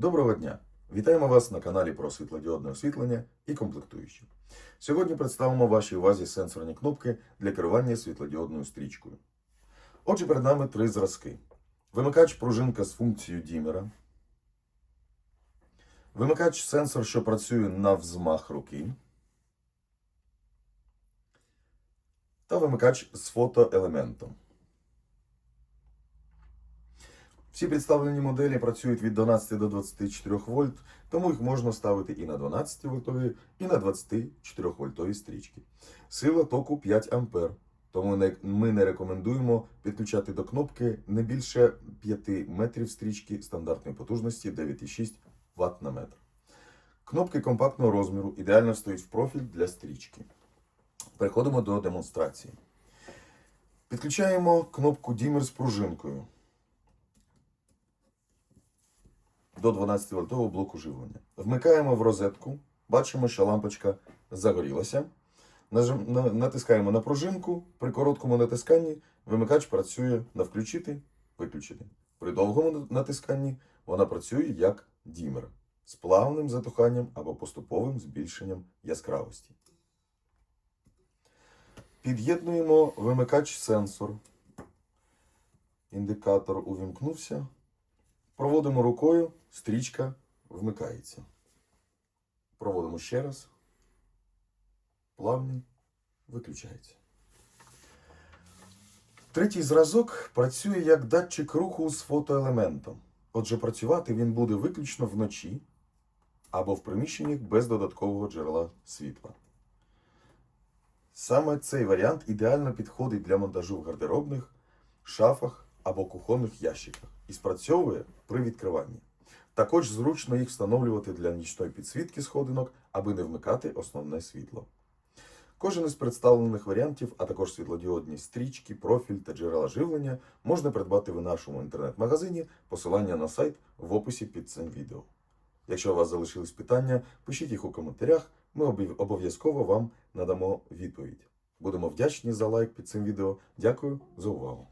Доброго дня! Вітаємо вас на каналі про світлодіодне освітлення і комплектуючі. Сьогодні представимо вашій увазі сенсорні кнопки для керування світлодіодною стрічкою. Отже, перед нами три зразки: вимикач пружинка з функцією дімера, вимикач сенсор, що працює на взмах руки, та вимикач з фотоелементом. Всі представлені моделі працюють від 12 до 24 вольт, тому їх можна ставити і на 12 вольтові, і на 24 вольтові стрічки. Сила току 5 ампер, тому ми не рекомендуємо підключати до кнопки не більше 5 метрів стрічки стандартної потужності 9,6 Вт на метр. Кнопки компактного розміру ідеально стоять в профіль для стрічки. Переходимо до демонстрації. Підключаємо кнопку Dimmer з пружинкою. До 12 вольтового блоку живлення. Вмикаємо в розетку, бачимо, що лампочка загорілася. Натискаємо на пружинку. При короткому натисканні вимикач працює на включити, виключити. При довгому натисканні вона працює як дімер з плавним затуханням або поступовим збільшенням яскравості. Під'єднуємо вимикач сенсор. Індикатор увімкнувся. Проводимо рукою, стрічка вмикається. Проводимо ще раз. Плавний виключається. Третій зразок працює як датчик руху з фотоелементом. Отже, працювати він буде виключно вночі або в приміщеннях без додаткового джерела світла. Саме цей варіант ідеально підходить для монтажу в гардеробних, шафах або кухонних ящиках і спрацьовує при відкриванні. Також зручно їх встановлювати для нічної підсвітки сходинок, аби не вмикати основне світло. Кожен із представлених варіантів, а також світлодіодні стрічки, профіль та джерела живлення можна придбати в нашому інтернет-магазині. Посилання на сайт в описі під цим відео. Якщо у вас залишились питання, пишіть їх у коментарях, ми обов'язково вам надамо відповідь. Будемо вдячні за лайк під цим відео. Дякую за увагу.